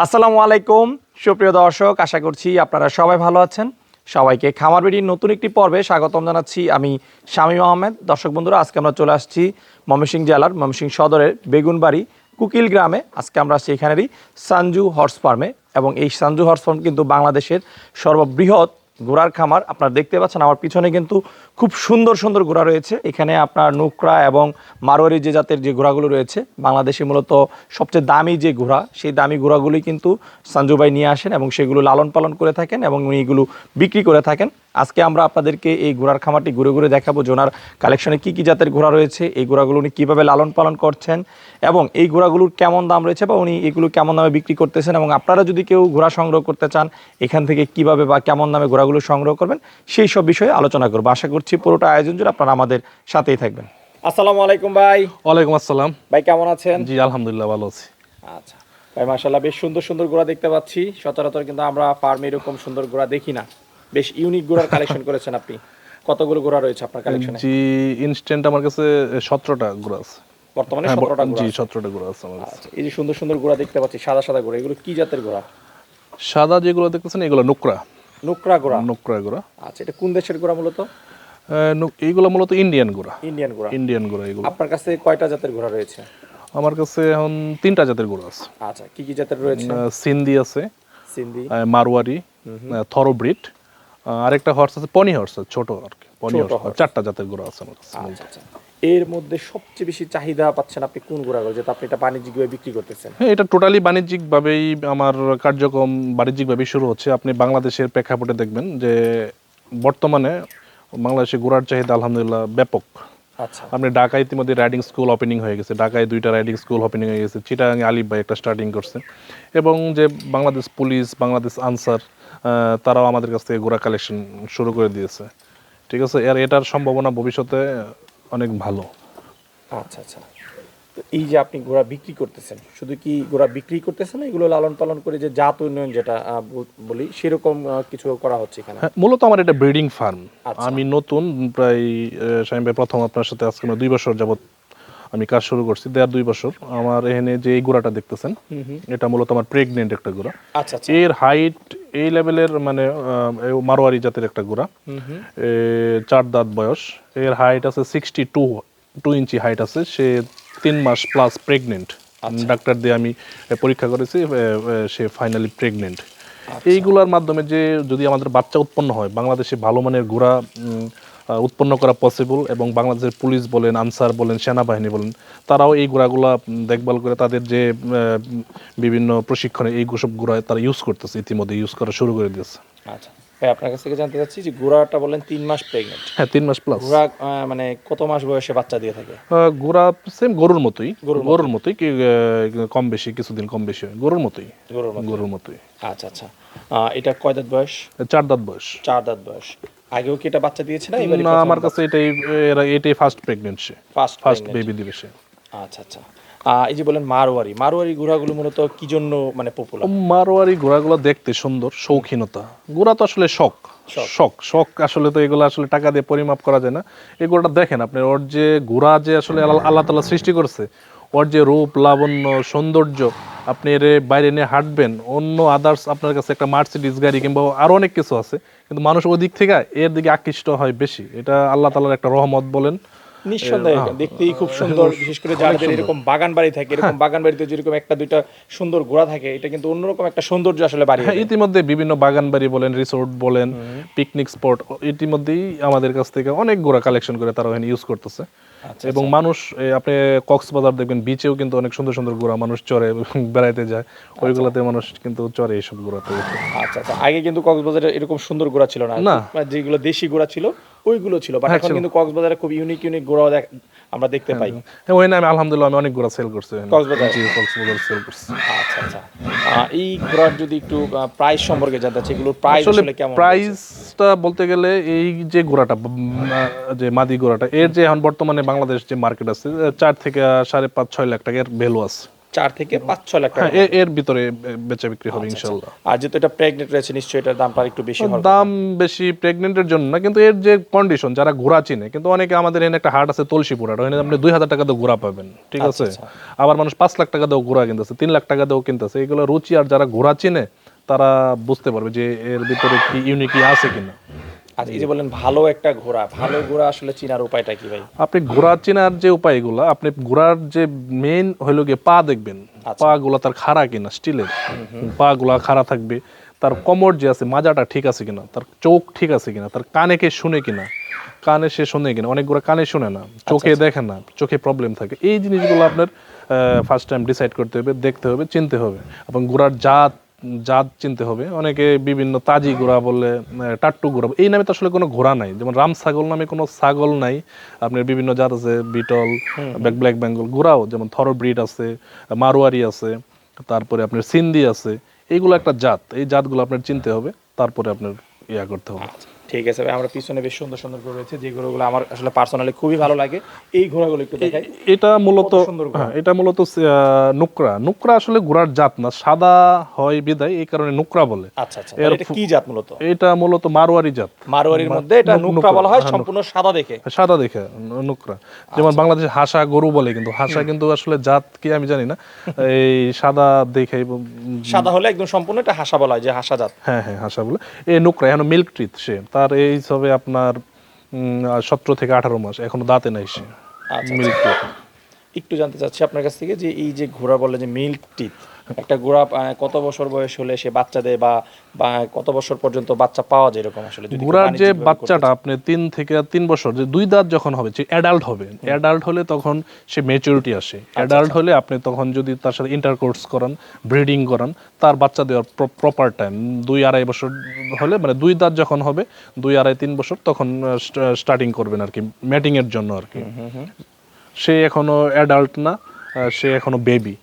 আসসালামু আলাইকুম। সুপ্রিয় দর্শক, আশা করছি আপনারা সবাই ভালো আছেন। সবাইকে খামার বেড়ির নতুন একটি পর্বে স্বাগতম জানাচ্ছি আমি শামীম আহমেদ। দর্শক বন্ধুরা, আজকে আমরা চলে আসছি ময়মনসিংহ জেলার ময়মনসিংহ সদরের বেগুনবাড়ি কুকিল গ্রামে। আজকে আমরা আসছি এখানেরই সানজু হর্স ফার্মে এবং এই সানজু হর্স ফার্ম কিন্তু বাংলাদেশের সর্ববৃহৎ ঘোড়ার খামার। আপনারা দেখতে পাচ্ছেন, আমার পিছনে কিন্তু খুব সুন্দর সুন্দর ঘোড়া রয়েছে। এখানে আপনার নুকরা এবং মারোয়ারি যে জাতের যে ঘোড়াগুলো রয়েছে, বাংলাদেশে মূলত সবচেয়ে দামি যে ঘোড়া, সেই দামি ঘোড়াগুলি কিন্তু সঞ্জু ভাই নিয়ে আসেন এবং সেগুলো লালন পালন করে থাকেন এবং উনি বিক্রি করে থাকেন। আজকে আমরা আপনাদেরকে এই ঘোড়ার খামারটি ঘুরে ঘুরে দেখাবো যে ওনার কালেকশনে কী কী জাতের ঘোড়া রয়েছে, এই ঘোড়াগুলো উনি কীভাবে লালন পালন করছেন এবং এই ঘোড়াগুলোর কেমন দাম রয়েছে বা উনি এগুলো কেমন দামে বিক্রি করতেছেন এবং আপনারা যদি কেউ ঘোড়া সংগ্রহ করতে চান, এখান থেকে কীভাবে বা কেমন দামে ঘোড়াগুলো সংগ্রহ করবেন, সেই সব বিষয়ে আলোচনা করব। আশা পুরোটা আয়োজন জুড়ে আপনারা আমাদের সাথেই থাকবেন। আসসালামু আলাইকুম ভাই। ওয়ালাইকুম আসসালাম। ভাই কেমন আছেন? জি আলহামদুলিল্লাহ ভালো আছি। আচ্ছা। ভাই মাশাল্লাহ বেশ সুন্দর সুন্দর ঘোড়া দেখতে পাচ্ছি। সচরাচর কিন্তু আমরা ফার্মে এরকম সুন্দর ঘোড়া দেখি না। বেশ ইউনিক ঘোড়ার কালেকশন করেছেন আপনি। কতগুলো ঘোড়া রয়েছে আপনার কালেকশনে জি ইনস্ট্যান্ট আমার কাছে সতেরোটা ঘোরা আছে। বর্তমানে হ্যাঁ, সতেরোটা জি ঘোড়া সতেরোটা আছে আমার কাছে। আচ্ছা, এই যে সুন্দর সুন্দর ঘোড়া দেখতে পাচ্ছি সাদা সাদা ঘোড়া এগুলো কি জাতের ঘোড়া সাদা যেগুলো দেখতেছেন এগুলো নুকরা। নুকরা ঘোড়া নুকরা ঘোরা আচ্ছা এটা কোন দেশের ঘোড়া মূলত? এইগুলো মূলত ইন্ডিয়ান ঘোরা ইন্ডিয়ান ঘোড়া ইন্ডিয়ান ঘোরা এগুলো আপনার কাছে কয়টা জাতের ঘোড়া রয়েছে? আমার কাছে এখন তিনটা জাতের ঘোরা আছে। আচ্ছা কি কি জাতের রয়েছে? সিন্ধি আছে সিন্ধি। মারওয়ারি থরোব্রিড আরেকটা হর্স আছে পনি হর্স ছোট আর কি পনি হর্স চারটা জাতের ঘোরা আছে আমার কাছে। আচ্ছা আচ্ছা। এর মধ্যে সবচেয়ে বেশি চাহিদা পাচ্ছেন আপনি কোন ঘোড়াগুলো যেটা আপনি এটা বাণিজ্যিকভাবে বিক্রি করতেছেন? হ্যাঁ এটা টোটালি বাণিজ্যিকভাবেই আমার কার্যক্রম বাণিজ্যিকভাবেই শুরু হচ্ছে। আপনি বাংলাদেশের প্রেক্ষাপটে দেখবেন যে বর্তমানে বাংলাদেশে ঘোড়ার চাহিদা আলহামদুলিল্লাহ ব্যাপক। আচ্ছা। আপনি ঢাকায় ইতিমধ্যে রাইডিং স্কুল ওপেনিং হয়ে গেছে। ঢাকায় দুইটা রাইডিং স্কুল ওপেনিং হয়ে গেছে। চিটাং আলিফ ভাই একটা স্টার্টিং করছে। এবং যে বাংলাদেশ পুলিশ বাংলাদেশ আনসার তারাও আমাদের কাছ থেকে ঘোড়া কালেকশন শুরু করে দিয়েছে। ঠিক আছে? এর এটার সম্ভাবনা ভবিষ্যতে অনেক ভালো। আচ্ছা আচ্ছা। এই যে আপনি ঘোড়া বিক্রি করতেছেন শুধু কি ঘোড়া বিক্রি করতেছেন না এগুলো লালন পালন করে যে জাত উন্নয়ন যেটা বলি সেরকম কিছু করা হচ্ছে এখানে? হ্যাঁ মূলত আমার এটা ব্রিডিং ফার্ম। আচ্ছা। আমি নতুন প্রায় শাহিম ভাই প্রথম আপনার সাথে আজকে দুই বছর যাবত আমি কাজ শুরু করছি দেড় দুই বছর। আমার এখানে যে এই গোড়াটা দেখতেছেন এটা মূলত আমার প্রেগনেন্ট একটা গোড়া আচ্ছা আচ্ছা। এর হাইট এই লেভেলের মানে মারোয়ারি জাতের একটা গোড়া চার দাঁত বয়স। এর হাইট আছে sixty two two inch height আছে সে তিন মাস প্লাস প্রেগনেন্ট ডাক্তার দিয়ে আমি পরীক্ষা করেছি সে ফাইনালি প্রেগনেন্ট এইগুলোর মাধ্যমে যে যদি আমাদের বাচ্চা উৎপন্ন হয় বাংলাদেশে ভালো মানের ঘোড়া উৎপন্ন করা পসিবল এবং বাংলাদেশের পুলিশ বলেন আনসার বলেন সেনাবাহিনী বলেন তারাও এই ঘোড়াগুলা দেখভাল করে তাদের যে বিভিন্ন প্রশিক্ষণে এই সব ঘোড়া তারা ইউজ করতেছে ইতিমধ্যে ইউজ করা শুরু করে দিয়েছে। আচ্ছা। ভাই আপনার কাছ থেকে জানতে চাচ্ছি যে ঘোড়াটা বলেন তিন মাস প্রেগনেন্ট হ্যাঁ তিন মাস প্লাস ঘোড়া মানে কত মাস বয়সে বাচ্চা দিয়ে থাকে? ঘোড়া সেম গরুর মতোই। গরুর মতোই কি, কম বেশি কিছুদিন কম বেশি হয়। গরুর মতোই। গরুর মতোই। আচ্ছা আচ্ছা। এটা কয় দাঁত বয়স? চার দাঁত বয়স। চার দাঁত বয়স। আগেও কি এটা বাচ্চা দিয়েছে না না আমার কাছে এটাই এটাই first pregnancy first first baby দিবে সে। আচ্ছা আচ্ছা। এই যে বলেন মারোয়ারি মারোয়ারি ঘোড়াগুলো মূলত কি জন্য মানে পপুলার মারোয়ারি ঘোড়াগুলো দেখতে সুন্দর শৌখিনতা। ঘোড়া তো আসলে শখ শখ। শখ আসলে তো এগুলো আসলে টাকা দিয়ে পরিমাপ করা যায় না। এই ঘোড়াটা দেখেন আপনি ওর যে ঘোড়া যে আসলে আল্লাহ- তালা সৃষ্টি করছে ওর যে রূপ লাবণ্য সৌন্দর্য আপনি এর বাইরে নিয়ে হাঁটবেন অন্য আদার্স আপনার কাছে একটা মার্সিডিস গাড়ি কিংবা আরও অনেক কিছু আছে কিন্তু মানুষ ওই দিক থেকে এর দিকে আকৃষ্ট হয় বেশি। এটা আল্লাহ তালার একটা রহমত বলেন। নিঃসন্দেহে দেখতেই খুব সুন্দর বিশেষ করে যাদের এরকম বাগান বাড়ি থাকে এরকম বাগান বাড়িতে যেরকম একটা দুইটা সুন্দর ঘোড়া থাকে এটা কিন্তু অন্যরকম একটা সৌন্দর্য আসলে বাড়ি হ্যাঁ ইতিমধ্যে বিভিন্ন বাগান বাড়ি বলেন রিসোর্ট বলেন পিকনিক স্পট ইতিমধ্যেই আমাদের কাছ থেকে অনেক গোড়া কালেকশন করে তারা ওখানে ইউজ করতেছে। এবং মানুষ আপনি কক্সবাজার দেখবেন বিচেও কিন্তু অনেক সুন্দর সুন্দর গোড়া মানুষ চড়ে বেড়াইতে যায়। ওইগুলোতে মানুষ কিন্তু চড়ে এইসব গোড়াতে। আচ্ছা আচ্ছা। আগে কিন্তু কক্সবাজারে এরকম সুন্দর ঘোড়া ছিল না। মানে যেগুলো দেশি ঘোড়া ছিল ওইগুলো ছিল। বাট এখন কিন্তু কক্সবাজারে খুব ইউনিক ইউনিক ঘোড়া আমরা দেখতে পাই। হ্যাঁ নামে আমি আলহামদুলিল্লাহ আমি অনেক গোড়া সেল করছি ওখানে। কক্সবাজার। সেল করছি। আচ্ছা আচ্ছা। এই ঘোড়ার যদি একটু প্রাইস সম্পর্কে জানতে চাই এগুলোর প্রাইস আসলে কেমন প্রাইসটা বলতে গেলে এই যে ঘোড়াটা যে মাদি ঘোড়াটা এর যে এখন বর্তমানে বাংলাদেশ যে মার্কেট আছে চার থেকে সাড়ে পাঁচ ছয় লাখ টাকার ভ্যালু আছে। চার থেকে পাঁচ ছয় লাখ টাকা হ্যাঁ এর ভিতরে বেচা বিক্রি হবে আচ্ছা, ইনশাল্লাহ। আর যেহেতু এটা প্রেগনেন্ট রয়েছে নিশ্চয়ই এটার দামটা একটু বেশি হবে। দাম বেশি প্রেগনেন্টের জন্য না কিন্তু এর যে কন্ডিশন যারা ঘোড়া চিনে কিন্তু অনেকে আমাদের এখানে একটা হাট আছে তুলসীপুর হাট ওখানে আপনি দুই হাজার টাকা দিয়ে ঘোড়া পাবেন ঠিক আচ্ছা, আছে? আবার মানুষ পাঁচ লাখ টাকা দিয়েও ঘোড়া কিনতেছে তিন লাখ টাকা দিয়েও কিনতেছে এগুলো রুচি আর যারা ঘোড়া চিনে তারা বুঝতে পারবে যে এর ভিতরে কি ইউনিকি আছে কিনা। আচ্ছা এই যে বলেন ভালো একটা ঘোড়া ভালো ঘোড়া আসলে চিনার উপায়টা কি ভাই? আপনি ঘোড়া চেনার যে উপায়গুলো আপনি ঘোড়ার যে মেইন হইল গিয়ে পা দেখবেন। পা গুলা তার খাড়া কিনা স্টিলের পা গুলা খাড়া থাকবে। তার কমর যে আছে মাজাটা ঠিক আছে কিনা তার চোখ ঠিক আছে কিনা তার কানে কে শুনে কিনা কানে সে শুনে কিনা অনেক ঘোড়া কানে শুনে না চোখে দেখে না চোখে প্রবলেম থাকে। এই জিনিসগুলো আপনার ফার্স্ট টাইম ডিসাইড করতে হবে দেখতে হবে চিনতে হবে। এবং ঘোড়ার জাত জাত চিনতে হবে। অনেকে বিভিন্ন তাজি ঘোড়া বলে টাট্টু ঘোড়া এই নামে তো আসলে কোনো ঘোড়া নাই। যেমন রাম ছাগল নামে কোনো ছাগল নাই। আপনার বিভিন্ন জাত আছে বিটল ব্ল্যাক বেঙ্গল ঘোড়াও যেমন থর ব্রিড আছে মারোয়ারি আছে তারপরে আপনার সিন্ধি আছে। এইগুলো একটা জাত। এই জাতগুলো আপনার চিনতে হবে। তারপরে আপনার ইয়া করতে হবে। ঠিক আছে ভাই আমরা পিছনে বেশ সুন্দর সুন্দর ঘোড়া রয়েছে যে ঘোড়াগুলো আমার আসলে পার্সোনালি খুবই ভালো লাগে। এই ঘোড়াগুলো একটু দেখাই। এটা মূলত। হ্যাঁ এটা মূলত নুকরা। নুকরা আসলে ঘোড়ার জাত না সাদা হয় বিদায় এই কারণে নুকরা বলে। আচ্ছা আচ্ছা। এটা কি জাত মূলত? এটা মূলত মারোয়ারি জাত। মারোয়ারির মধ্যে এটা নুকরা বলা হয় হ্যাঁ, সম্পূর্ণ সাদা দেখে। সাদা দেখে নুকরা। যেমন বাংলাদেশে হাসা গরু বলে কিন্তু হাসা কিন্তু আসলে জাত কি আমি জানি না। এই সাদা দেখে সাদা হলে একদম সম্পূর্ণ এটা হাসা বলা হয় যে হাসা জাত। হ্যাঁ হ্যাঁ হাসা বলে। এই নুকরা এখন মিল্ক ট্রিথ সে। তার এই হবে আপনার সতেরো থেকে আঠারো মাস এখনও দাঁতে নাই সে। আচ্ছা, মিল্ক একটু জানতে চাচ্ছি আপনার কাছ থেকে যে এই যে ঘোড়া বলে যে মিল্ক টিথ একটা আহ, কত বছর বয়স হলে সে বাচ্চা দেয় বা বা কত বছর পর্যন্ত বাচ্চা পাওয়া যায় এরকম আসলে ঘোড়ার যে বাচ্চাটা আপনি তিন থেকে তিন বছর যে দুই দাঁত যখন হবে যে অ্যাডাল্ট হবে অ্যাডাল্ট হলে তখন সে মেচুরিটি আসে। আচ্ছা, অ্যাডাল্ট হলে আপনি তখন যদি তার সাথে ইন্টারকোর্স করান ব্রিডিং করান তার বাচ্চা দেওয়ার প্রপার টাইম দুই আড়াই বছর হলে মানে দুই দাঁত যখন হবে দুই আড়াই তিন বছর তখন স্টার্টিং করবেন আর কি ম্যাটিং এর জন্য আর কি। সে এখনও অ্যাডাল্ট না সে এখনও বেবি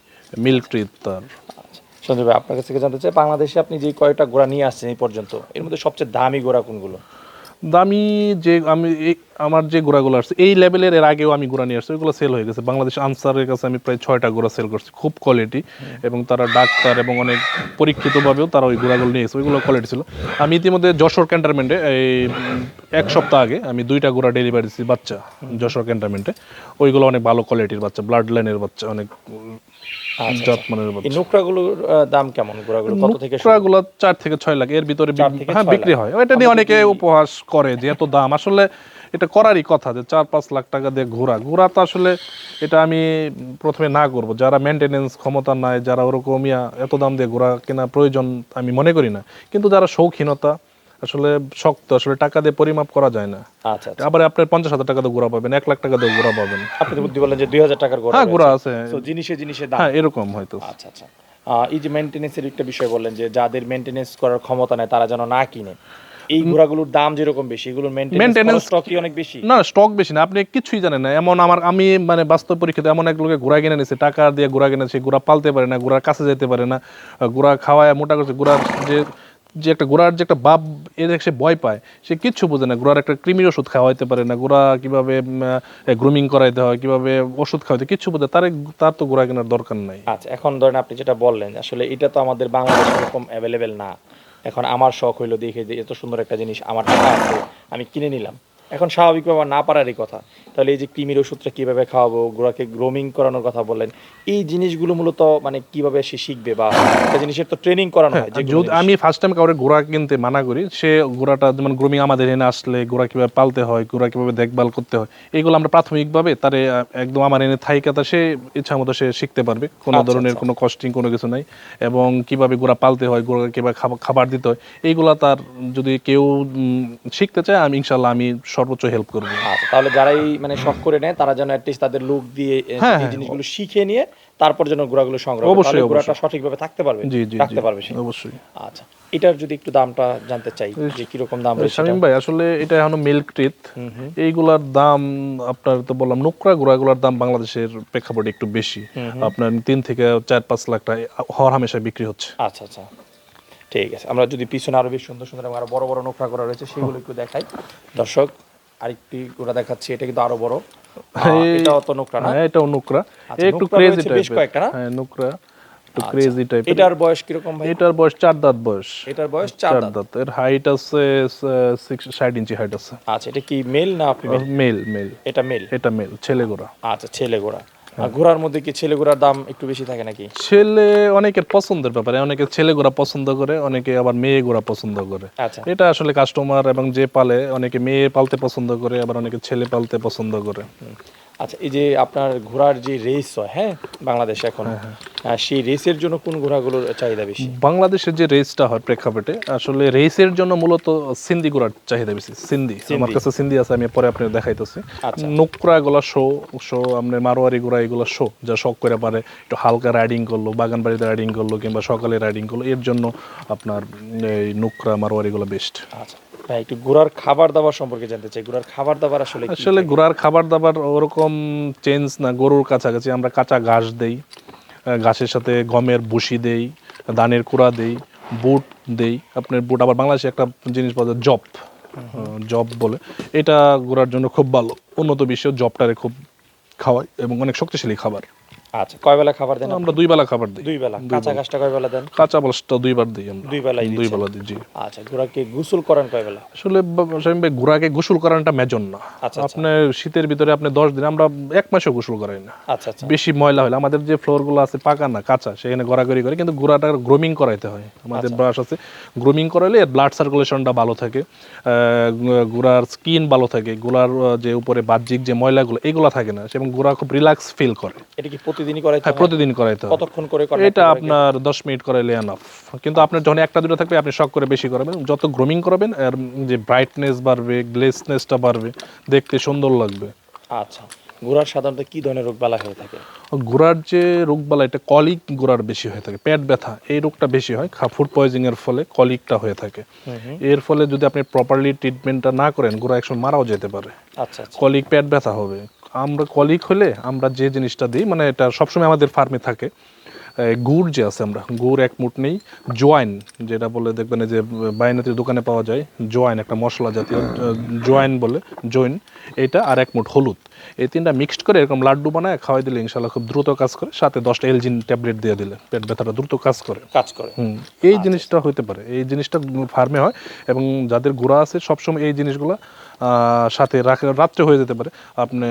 মিল্ক ট্রিথ তার। সঞ্জয় ভাই আপনার কাছ থেকে জানতে চাই বাংলাদেশে আপনি যে কয়টা ঘোড়া নিয়ে আসছেন এই পর্যন্ত এর মধ্যে সবচেয়ে দামি ঘোড়া কোনগুলো? দামি যে আমি আমার যে গোড়াগুলো আসছে এই লেভেলের এর আগেও আমি গোড়া নিয়ে আসছি ওইগুলো সেল হয়ে গেছে। বাংলাদেশ আনসারের কাছে আমি প্রায় ছয়টা গোড়া সেল করছি খুব কোয়ালিটি এবং তারা ডাক্তার এবং অনেক পরীক্ষিতভাবেও তারা ওই গোড়াগুলো নিয়ে গেছে ওইগুলো কোয়ালিটি ছিল। আমি ইতিমধ্যে যশোর ক্যান্টারমেন্টে এই এক সপ্তাহ আগে আমি দুইটা গোড়া ডেলিভারি দিচ্ছি বাচ্চা যশোর ক্যান্টারমেন্টে ওইগুলো অনেক ভালো কোয়ালিটির বাচ্চা ব্লাড লাইনের বাচ্চা অনেক মানের বাচ্চা এই দাম কেমন? কত থেকে? টুকরাগুলো চার থেকে ছয় লাখ। এর ভিতরে হ্যাঁ বিক্রি হয়। এটা নিয়ে অনেকে উপহাস করে যে এত দাম। আসলে এটা করারই কথা যে চার পাঁচ লাখ টাকা দিয়ে ঘোরা ঘোরা তো আসলে এটা আমি প্রথমে না করব। যারা মেনটেনেন্স ক্ষমতা নাই যারা ওরকম ইয়া এত দাম দিয়ে ঘোরা কেনা প্রয়োজন আমি মনে করি না। কিন্তু যারা শৌখিনতা আসলে শক্ত আসলে টাকা দিয়ে পরিমাপ করা যায় না। আচ্ছা আচ্ছা। আবার আপনার পঞ্চাশ হাজার টাকা দিয়ে ঘোরা পাবেন এক লাখ টাকা দিয়ে ঘোরা পাবেন। আপনি তো বুদ্ধি বললেন যে দুই হাজার টাকার ঘোড়া হ্যাঁ ঘোরা আছে। জিনিসে জিনিসে দাম। হ্যাঁ এরকম হয়তো। আচ্ছা আচ্ছা। এই যে মেনটেনেন্সের একটা বিষয় বললেন যে যাদের মেনটেনেন্স করার ক্ষমতা নেই তারা যেন না কিনে। এই ঘোড়াগুলোর দাম যেরকম বেশি এগুলোর মেনটেনেন্স Maintenance- স্টক কি অনেক বেশি। না স্টক বেশি না আপনি কিছুই জানেন না। এমন আমার আমি মানে বাস্তব পরীক্ষিত এমন এক লোকে ঘোড়া কিনে নিয়েছে টাকা দিয়ে ঘোড়া কিনেছে ঘোড়া পালতে পারে না ঘোড়ার কাছে যেতে পারে না ঘোড়া খাওয়ায় মোটা করছে ঘোড়ার যে যে একটা গোড়ার যে একটা বাপ এর সে ভয় পায়, সে কিচ্ছু বোঝে না। গোড়ার একটা কৃমির ওষুধ খাওয়া খাওয়াইতে পারে না। গোড়া কীভাবে গ্রুমিং করাইতে হয়, কীভাবে ওষুধ খাওয়াইতে কিচ্ছু বোঝে তার তার তো গোড়া কেনার দরকার নাই। আচ্ছা এখন ধরেন আপনি যেটা বললেন, আসলে এটা তো আমাদের বাংলাদেশে এরকম অ্যাভেলেবেল না। এখন আমার শখ হইল দেখে যে এত সুন্দর একটা জিনিস আমার টাকা আছে, আমি কিনে নিলাম। এখন স্বাভাবিকভাবে না পারারই কথা। তাহলে এই যে কৃমির ওষুধটা কীভাবে খাওয়াবো ঘোড়াকে গ্রোমিং করানোর কথা বললেন এই জিনিসগুলো মূলত মানে কীভাবে সে শিখবে বা একটা জিনিসের তো ট্রেনিং করানো হয় যেগুলো যদি আমি ফার্স্ট টাইম কাউরে ঘোড়া কিনতে মানা করি সে ঘোড়াটা যেমন গ্রুমিং আমাদের এনে আসলে ঘোড়া কীভাবে পালতে হয় ঘোড়া কীভাবে দেখভাল করতে হয় এগুলো আমরা প্রাথমিকভাবে তারে একদম আমার এনে থাইকাতা সে ইচ্ছা মতো সে শিখতে পারবে। কোনো আচ্ছা, ধরনের কোনো কস্টিং কোনো কিছু নাই। এবং কীভাবে ঘোড়া পালতে হয় ঘোড়া কীভাবে খাবার- খাবার দিতে হয় এইগুলা তার যদি কেউ শিখতে চায় আমি ইনশাল্লাহ আমি সর্বোচ্চ হেল্প করব। আচ্ছা তাহলে যারাই মানে শখ করে নেয় তারা যেন অ্যাটলিস্ট তাদের লুক দিয়ে হ্যাঁ, এই হ্যাঁ। জিনিসগুলো শিখে নিয়ে তারপর যেন ঘোড়াগুলো সংগ্রহ অবশ্যই, ঘোড়াটা সঠিকভাবে থাকতে পারবে রাখতে পারবে অবশ্যই। আচ্ছা এটার যদি একটু দামটা জানতে চাই যে কীরকম দাম রয়েছে শামীম ভাই আসলে এটা এখনও মিল্ক ট্রিথ এইগুলার দাম আপনার তো বললাম নুকরা গুড়াগুলার দাম বাংলাদেশের প্রেক্ষাপটে একটু বেশি। আপনার তিন থেকে চার পাঁচ লাখ টাকা হর হামেশা বিক্রি হচ্ছে। আচ্ছা আচ্ছা। ঠিক আছে আমরা যদি পিছনে আরও বেশ সুন্দর সুন্দর আরও বড় বড় নোকরা করা রয়েছে সেগুলো একটু দেখাই। দর্শক আরেকটি গোড়া দেখাচ্ছি এটা কিন্তু আরও বড়। এটাও তো নুকরা না। হ্যাঁ এটা নুকরা আচ্ছা, একটু ক্রেজি টাইপের বেশ কয়েকটা না? হ্যাঁ নুকরা একটু ক্রেজি টাইপের এটার বয়স কীরকম ভাই? এটার বয়স চার দাঁত বয়স। এটার বয়স চার চার দাঁত। দাঁত এর হাইট আছে সিক্স ষাট ইঞ্চি হাইট আছে। আচ্ছা এটা কি মেল না ফিমেল মেল মেল এটা মেল এটা মেল ছেলে গোড়া আচ্ছা ছেলে ঘোড়া আর ঘোড়ার মধ্যে কি ছেলে ঘোড়ার দাম একটু বেশি থাকে নাকি? ছেলে অনেকের পছন্দের ব্যাপারে অনেকে ছেলে ঘোড়া পছন্দ করে অনেকে আবার মেয়ে ঘোড়া পছন্দ করে। আচ্ছা। এটা আসলে কাস্টমার এবং যে পালে অনেকে মেয়ে পালতে পছন্দ করে আবার অনেকে ছেলে পালতে পছন্দ করে। আচ্ছা এই যে আপনার ঘোড়ার যে রেস হয় হ্যাঁ বাংলাদেশে এখন সেই রেসের জন্য কোন ঘোড়াগুলোর চাহিদা বেশি? বাংলাদেশের যে রেসটা হয় প্রেক্ষাপটে আসলে রেসের জন্য মূলত সিন্ধি গোড়ার চাহিদা বেশি সিন্ধি। আমার কাছে সিন্ধি আছে আমি পরে আপনি দেখাইতেছি। নুকরা গুলা শো শো আপনার মারোয়ারি গোড়া এগুলো শো যা শখ করে পারে একটু হালকা রাইডিং করল বাগান বাড়িতে রাইডিং করল কিংবা সকালে রাইডিং করল এর জন্য আপনার এই নুকরা মারোয়ারি গুলো বেস্ট আচ্ছা। ভাই একটু ঘোড়ার খাবার দাবার সম্পর্কে জানতে চাই। ঘোড়ার খাবার দাবার আসলে আসলে ঘোড়ার খাবার দাবার ওরকম চেঞ্জ না গরুর কাছাকাছি আমরা কাঁচা ঘাস দেই ঘাসের সাথে গমের ভুসি দেই ধানের কুড়া দেই বুট দেই। আপনার বুট আবার বাংলাদেশে একটা জিনিস পাওয়া যায় জব জব বলে। এটা ঘোড়ার জন্য খুব ভালো। উন্নত বিশ্বের জবটারে খুব খাওয়ায় এবং অনেক শক্তিশালী খাবার। আচ্ছা কয় বেলা খাবার দেন আমরা দুই বেলা খাবার দিই। দুই বেলা। কাঁচা ঘাসটা কয় বেলা দেন? কাঁচা বলসটা দুইবার দিই আমরা। দুই বেলাই দুই বেলা দিই জি। আচ্ছা ঘোড়াকে গোসল করেন কয় বেলা? আসলে শামীম ভাই, ঘোড়াকে গোসল করানোটা মেজন না। আচ্ছা, আপনার শীতের ভিতরে আপনি দশ দিন আমরা এক মাসেও গোসল করাই না। আচ্ছা আচ্ছা। বেশি ময়লা হলে আমাদের যে ফ্লোরগুলো আছে পাকা না কাঁচা সেখানে গড়াগড়ি করে কিন্তু গুড়াটা গ্রোমিং করাইতে হয়। আমাদের ব্রাশ আছে গ্রোমিং করাইলে ব্লাড সার্কুলেশনটা ভালো থাকে গুড়ার স্কিন ভালো থাকে গুড়ার যে উপরে বাহ্যিক যে ময়লাগুলো এগুলো থাকে না এবং গুড়া খুব রিল্যাক্স ফিল করে। এটা কি প্রতিদিনই হ্যাঁ? প্রতিদিন করাইতে হয় কতক্ষণ করে এটা আপনার দশ মিনিট করাইলে এনাফ কিন্তু যখন একটা দুটো থাকবে আপনি শখ করে বেশি করাবেন। যত গ্রোমিং করাবেন আর যে ব্রাইটনেস বাড়বে গ্লেসনেসটা বাড়বে দেখতে সুন্দর লাগবে। আচ্ছা ঘোড়ার সাধারণত কি ধরনের রোগ বালা হয়ে থাকে? ঘোড়ার যে রোগবালা এটা কলিক ঘোড়ার বেশি হয়ে থাকে পেট ব্যথা এই রোগটা বেশি হয় ফুড পয়জিং এর ফলে কলিকটা হয়ে থাকে। এর ফলে যদি আপনি প্রপারলি ট্রিটমেন্টটা না করেন ঘোড়া একসময় মারাও যেতে পারে। আচ্ছা আচ্ছা। কলিক পেট ব্যথা হবে। আমরা কলিক হলে আমরা যে জিনিসটা দিই মানে এটা সবসময় আমাদের ফার্মে থাকে। গুড় যে আছে আমরা গুড় এক মুঠ নেই জোয়াইন যেটা বলে দেখবেন এই যে বাইনাতির দোকানে পাওয়া যায় জোয়াইন একটা মশলা জাতীয় জোয়াইন বলে জৈন এটা আর এক মুঠ হলুদ। এই তিনটা মিক্সড করে এরকম লাড্ডু বানায় খাওয়াই দিলে ইনশাল্লাহ খুব দ্রুত কাজ করে সাথে দশটা এলজিন ট্যাবলেট দিয়ে দিলে পেট ব্যথাটা দ্রুত কাজ করে। কাজ করে। হুম এই জিনিসটা হইতে পারে এই জিনিসটা ফার্মে হয় এবং যাদের গোড়া আছে সবসময় এই জিনিসগুলো সাথে রাত্রে হয়ে যেতে পারে। আপনি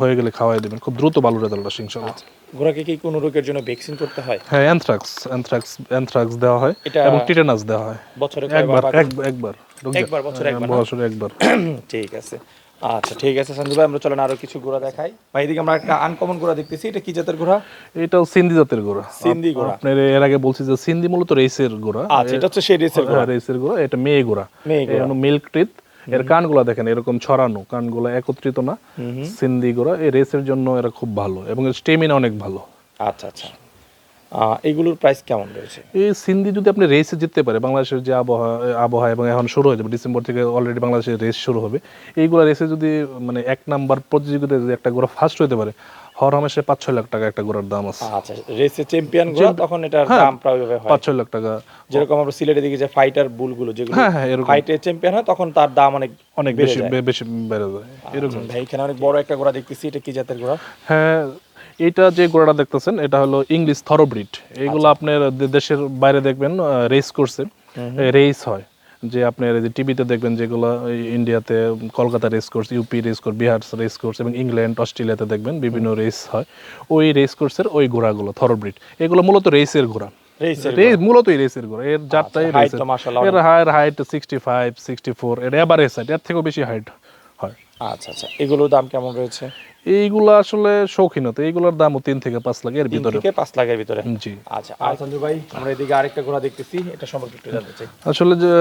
হয়ে গেলে খাওয়াই দেবেন। খুব দ্রুত ভালো রেজাল্ট আসে ইনশাল্লাহ ঘোড়াকে কি কোনো রোগের জন্য ভ্যাকসিন করতে হয়? হ্যাঁ অ্যানথ্রাক্স অ্যানথ্রাক্স অ্যানথ্রাক্স দেওয়া হয় এবং টিটেনাস দেওয়া হয়। বছরে একবার একবার। একবার, বছরে একবার বছরে একবার। ঠিক আছে। আচ্ছা ঠিক আছে সঞ্জু ভাই আমরা চলেন আরও কিছু ঘোড়া দেখাই। ভাই এদিকে আমরা একটা আনকমন ঘোড়া দেখতেছি। এটা কি জাতের ঘোড়া? এটাও সিন্ধি জাতের গোড়া সিন্ধি ঘোড়া। আপনার এর আগে বলছি যে সিন্ধি মূলত রেসের গোড়া আচ্ছা এটা হচ্ছে সেই রেসের ঘোড়া। হ্যাঁ, রেসের গোড়া এটা মেয়ে গোড়া মেয়ে ঘোড়া। Milk teeth. এর কানগুলো দেখেন এরকম ছড়ানো কানগুলো একত্রিত না। সিন্ধি গোড়া এই রেসের জন্য এরা খুব ভালো এবং স্টেমিনা অনেক ভালো। আচ্ছা আচ্ছা। এগুলোর প্রাইস কেমন রয়েছে? এই সিন্ধি যদি আপনি রেসে জিততে পারে বাংলাদেশের যে আবহাওয়া আবহাওয়া এবং এখন শুরু হয়ে যাবে ডিসেম্বর থেকে অলরেডি বাংলাদেশের রেস শুরু হবে এইগুলো রেসে যদি মানে এক নাম্বার প্রতিযোগিতায় যদি একটা ঘোড়া ফার্স্ট হতে পারে হর হামেশা পাঁচ ছয় লাখ টাকা একটা ঘোড়ার দাম আছে। আচ্ছা রেসে চ্যাম্পিয়ন ঘোড়া তখন এটার হ্যাঁ, দাম প্রায় হয়। পাঁচ ছয় লাখ টাকা। যেরকম আমরা যে ফাইটার বুলগুলো যেগুলো হ্যাঁ, হ্যাঁ, এরকম। ফাইটে চ্যাম্পিয়ন হয় তখন তার দাম অনেক অনেক বেশি বেশি বেড়ে যায়। এরকম। ভাই এখানে অনেক বড় একটা ঘোড়া দেখতেছি এটা কি জাতের ঘোড়া? হ্যাঁ এটা যে ঘোড়াটা দেখতেছেন এটা হলো ইংলিশ থরোব্রিড এইগুলো আপনার দেশের বাইরে দেখবেন রেস করছে। রেস হয়। যে আপনার এই যে টিভিতে দেখবেন যেগুলো ইন্ডিয়াতে Kolkata race course UP race course Bihar race course এবং ইংল্যান্ড অস্ট্রেলিয়াতে দেখবেন বিভিন্ন রেস হয়। ওই রেস কোর্সের ওই ঘোড়াগুলো থরব্রিড এগুলো মূলত রেসের ঘোড়া। মূলতই রেসের ঘোড়া। এর থেকে রেসের এর higher height sixty five sixty four এর এভারেজ হাইট এর থেকেও বেশি হাইট আচ্ছা আচ্ছা। এগুলোর দাম কেমন রয়েছে? এইগুলো আসলে শৌখিনতা এইগুলোর দামও তিন থেকে পাঁচ লাখ এর ভিতরে। থেকে পাঁচ লাখের ভিতরে? জি। আচ্ছা আর সঞ্জু ভাই আমরা এদিকে আরেকটা ঘোড়া দেখতেছি এটা সম্পর্কে একটু জানতে চাই। আসলে যে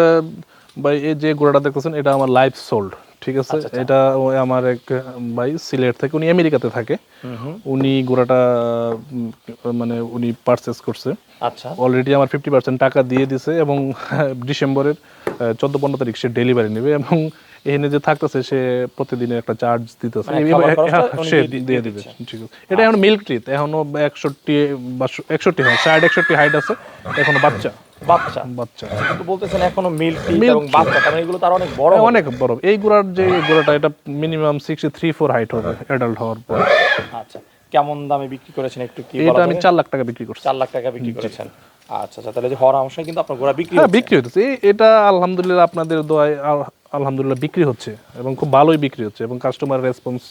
ভাই এই যে ঘোড়াটা দেখতেছেন এটা আমার লাইফ সোল্ড ঠিক আছে? এটা আমার এক ভাই সিলেট থেকে উনি আমেরিকাতে থাকে। উনি ঘোড়াটা মানে উনি পারচেস করছে। আচ্ছা। অলরেডি আমার ফিফটি পার্সেন্ট টাকা দিয়ে দিছে এবং ডিসেম্বরের চোদ্দ পনেরো তারিখ সে ডেলিভারি নেবে এবং এখানে যে থাকতেছে সে প্রতিদিনের একটা চার্জ দিতেছে। মানে সে দিয়ে দিবে। ঠিক আছে। এটা এখন মিল্ক ট্রিথ এখনও একষট্টি বা একষট্টি হয় ষাট একষট্টি হাইট আছে এখনও বাচ্চা। বাচ্চা। বাচ্চা। কিন্তু বলতেছেন এখনও মিল্ক টিথ এবং বাচ্চা তার মানে এগুলো তার অনেক বড় অনেক বড়। এই গুড়ার যে গুড়াটা এটা minimum sixty three four height হবে অ্যাডাল্ট হওয়ার পর। আচ্ছা কেমন দামে বিক্রি করেছেন একটু কি এটা আমি লাখ টাকা বিক্রি করছি। লাখ টাকা বিক্রি করেছেন। আচ্ছা আচ্ছা তাহলে যে হওয়ার অংশে কিন্তু আপনার গোড়া বিক্রি হ্যাঁ বিক্রি এটা আলহামদুলিল্লাহ আপনাদের দোয়ায় আলহামদুলিল্লাহ বিক্রি হচ্ছে এবং খুব ভালোই বিক্রি হচ্ছে এবং কাস্টমার রেসপন্স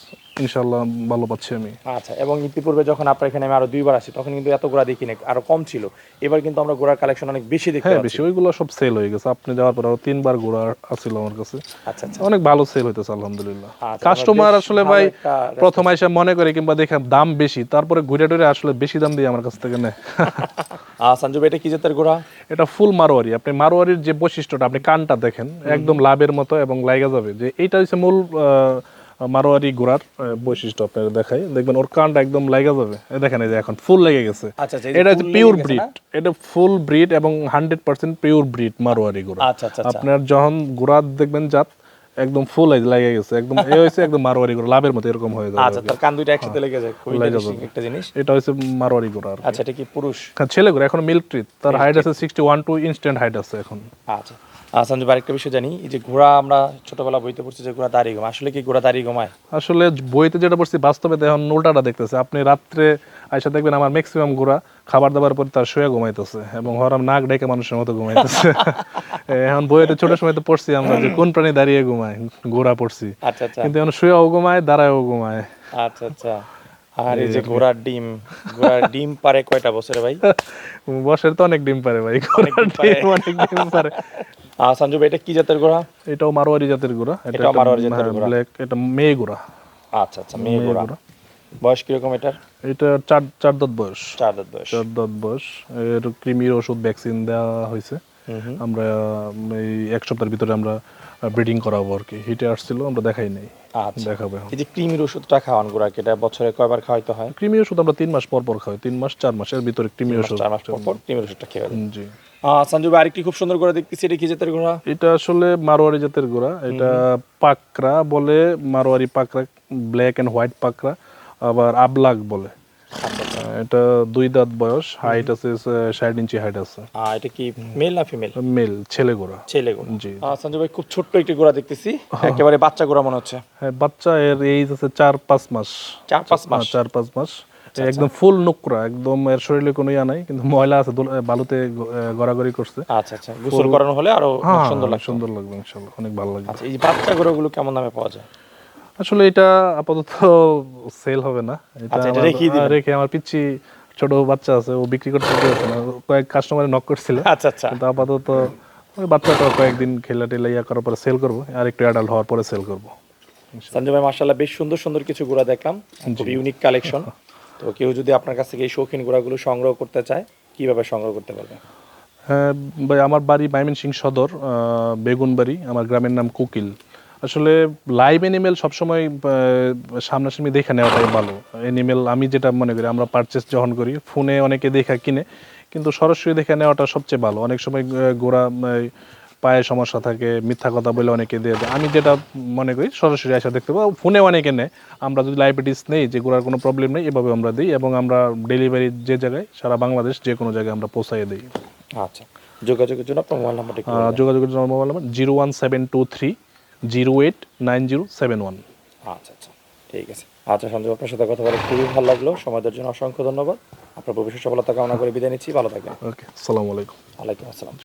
ইনশাল্লাহ ভালো পাচ্ছি আমি। আচ্ছা এবং ইতিপূর্বে যখন আপনার এখানে আমি আরও দুইবার আসি তখন কিন্তু এত গোড়া দেখিনি আরও কম ছিল। এবার কিন্তু আমরা গোড়ার কালেকশন অনেক বেশি দেখতে হ্যাঁ বেশি ওইগুলো সব সেল হয়ে গেছে। আপনি যাওয়ার পর আরও তিনবার গোড়া আসছিল আমার কাছে। আচ্ছা আচ্ছা। অনেক ভালো সেল হইতেছে আলহামদুলিল্লাহ। আচ্ছা, কাস্টমার আসলে ভাই প্রথম এসে মনে করে কিংবা দেখে দাম বেশি তারপরে ঘুরে টুরে আসলে বেশি দাম দিয়ে আমার কাছ থেকে নেয়। সঞ্জু ভাই এটা কি জাতের গোড়া এটা ফুল মারোয়ারি। আপনি মারোয়ারির যে বৈশিষ্ট্যটা আপনি কানটা দেখেন একদম লাভের মতো এবং লাইগা যাবে। যে এইটা হচ্ছে মূল মারোয়ারি ঘোড়ার বৈশিষ্ট্য আপনার দেখাই। দেখবেন ওর কানটা একদম লাইগা যাবে। দেখেন এই যে এখন ফুল লেগে গেছে। আচ্ছা আচ্ছা এটা হচ্ছে পিওর ব্রিড এটা ফুল ব্রিড এবং hundred percent pure breed Marwari ঘোড়া। আচ্ছা। আপনার যখন ঘোড়া দেখবেন জাত একদম ফুল লাগে গেছে। একদম এ হয়েছে একদম মারোয়ারি ঘোড়া লাভের মতো এরকম হয়ে যাবে আচ্ছা তার কান দুইটা একসাথে লেগে যায় খুবই interesting একটা জিনিস। এটা হচ্ছে মারোয়ারি ঘোড়া আর আচ্ছা এটা কি পুরুষ? হ্যাঁ, ছেলে ঘোড়া এখন মিল্ক ট্রিট তার হাইট আছে sixty one two instant height আছে এখন। আচ্ছা। আহ, সঞ্জু আরেকটা বিষয় জানি এই যে ঘোড়া আমরা ছোটবেলা বইতে পড়ছি যে ঘোড়া দাঁড়িয়ে ঘুমায় আসলে কি ঘোড়া দাঁড়িয়ে ঘুমায়? আসলে বইতে যেটা পড়ছি বাস্তবে তো এখন উল্টাটা দেখতেছে। আপনি রাত্রে আইসা দেখবেন আমার ম্যাক্সিমাম ঘোড়া খাবার দাবার পর তার শুয়ে ঘুমাইতেছে এবং হরাম নাক ডেকে মানুষের মতো ঘুমাইতেছে। এখন বইতে ছোট সময় তো পড়ছি আমরা যে কোন প্রাণী দাঁড়িয়ে ঘুমায় ঘোড়া পড়ছি। আচ্ছা আচ্ছা। কিন্তু এখন শুয়েও ঘুমায় দাঁড়ায়ও ঘুমায়। আচ্ছা আচ্ছা। আর এই যে ঘোড়ার ডিম ঘোড়ার ডিম পারে কয়টা বছরে ভাই? বসের তো অনেক ডিম পারে ভাই ঘোড়ার ডিম অনেক ডিম পারে। আহ, সঞ্জু ভাই এটা কি জাতের ঘোড়া? এটাও মারোয়ারি জাতের ঘোড়া এটাও মারোয়ারি জাতের ঘোড়া। ব্ল্যাক এটা মেয়ে ঘোড়া। আচ্ছা আচ্ছা মেয়ে ঘোড়া। বয়স কীরকম এটার? এটা চার চার দাঁত বয়স। চার দাঁত বয়স। চার দাঁত বয়স। এর কৃমির ওষুধ ভ্যাকসিন দেওয়া হয়েছে। আমরা এই এক সপ্তাহের ভিতরে আমরা ব্রিডিং করাবো আর কি। হিটে আসছিল আমরা দেখাই নাই। আচ্ছা। দেখাবো এই যে ক্রিমির ওষুধটা খাওয়ান ঘোড়াকে এটা বছরে কয়বার খাওয়াইতে হয়? কৃমি ওষুধ আমরা তিন মাস পর পর খাই তিন মাস চার মাসের ভিতরে কৃমি ওষুধ চার মাস পর পর ক্রিমির ওষুধটা খেয়ে জি। সঞ্জু ভাই আরেকটি খুব সুন্দর করে দেখতেছি এটা কি জাতের ঘোড়া এটা আসলে মারোয়ারি জাতের গোড়া। এটা পাকরা বলে মারোয়ারি পাকরা ব্ল্যাক এন্ড হোয়াইট পাকরা আবার আবলাক বলে। আচ্ছা আচ্ছা। এটা দুই দাঁত বয়স হাইট আছে ষাট ইঞ্চি হাইট আছে। এটা কি মেল না ফিমেল মেল ছেলে গোড়া। ছেলে ঘোড়া জি আহ, সঞ্জু ভাই খুব ছোট্ট একটি ঘোড়া দেখতেছি। একেবারে বাচ্চা ঘোড়া মনে হচ্ছে। হ্যাঁ বাচ্চা এর এইজ আছে চার পাঁচ মাস। চার পাঁচ মাস? হ্যাঁ, চার পাঁচ মাস। একদম ফুল নোকরা একদম এর শরীরে কোনো ইয়া নাই কিন্তু ময়লা আছে বালুতে গড়াগড়ি করছে। আচ্ছা আচ্ছা। গোসল করানো হলে আরও হ্যাঁ সুন্দর লাগবে সুন্দর লাগবে ইনশাল্লাহ অনেক ভালো লাগবে। আচ্ছা এই বাচ্চা ঘোড়াগুলো কেমন দামে পাওয়া যায়? আসলে এটা আপাতত সেল হবে না। এটা আচ্ছা, রেখে আমার পিচ্ছি ছোট বাচ্চা আছে ও বিক্রি করতে দিয়েছে না। কয়েক কাস্টমারে নক করছিল। আচ্ছা আচ্ছা। কিন্তু আপাতত ওই বাচ্চাটা কয়েকদিন খেলা টেলা ইয়া করার পরে সেল করব আর একটু অ্যাডাল্ট হওয়ার পরে সেল করব। সঞ্জয় ভাই মার্শাল্লাহ বেশ সুন্দর সুন্দর কিছু ঘোড়া দেখলাম। খুব ইউনিক কালেকশন তো কেউ যদি আপনার কাছ থেকে এই শৌখিন ঘোড়াগুলো সংগ্রহ করতে চায় কীভাবে সংগ্রহ করতে পারবে? হ্যাঁ ভাই আমার বাড়ি মাইমেনসিং সদর আহ, বেগুনবাড়ি আমার গ্রামের নাম কুকিল। আসলে লাইভ এনিমেল সবসময় সামনাসামনি দেখে নেওয়াটাই ভালো। এনিমেল আমি যেটা মনে করি আমরা পারচেস যখন করি ফোনে অনেকে দেখা কিনে কিন্তু সরাসরি দেখে নেওয়াটা সবচেয়ে ভালো। অনেক সময় গোড়া পায়ে সমস্যা থাকে মিথ্যা কথা বলে অনেকে দিয়ে দেয়। আমি যেটা মনে করি সরাসরি আসা দেখতে পাবো। ফোনে অনেকে নেয়। আমরা যদি লাইব্রেরিজ নেই যে গোড়ার কোনো প্রবলেম নেই এভাবে আমরা দিই এবং আমরা ডেলিভারি যে জায়গায় সারা বাংলাদেশ যে কোনো জায়গায় আমরা পৌঁছাই দিই। আচ্ছা। যোগাযোগের জন্য আপনার মোবাইল নাম্বারটা যোগাযোগের জন্য mobile number zero one seven two three zero eight nine zero seven one. আচ্ছা আচ্ছা ঠিক আছে। আচ্ছা সঞ্জয় আপনার সাথে কথা বলে খুবই ভালো লাগল। সমাজের জন্য অসংখ্য ধন্যবাদ। আপনার ভবিষ্যৎ সফলতা কামনা করে বিদায় নিচ্ছি। ভালো থাকবেন। ওকে আসসালামু আলাইকুম। আসসালাম।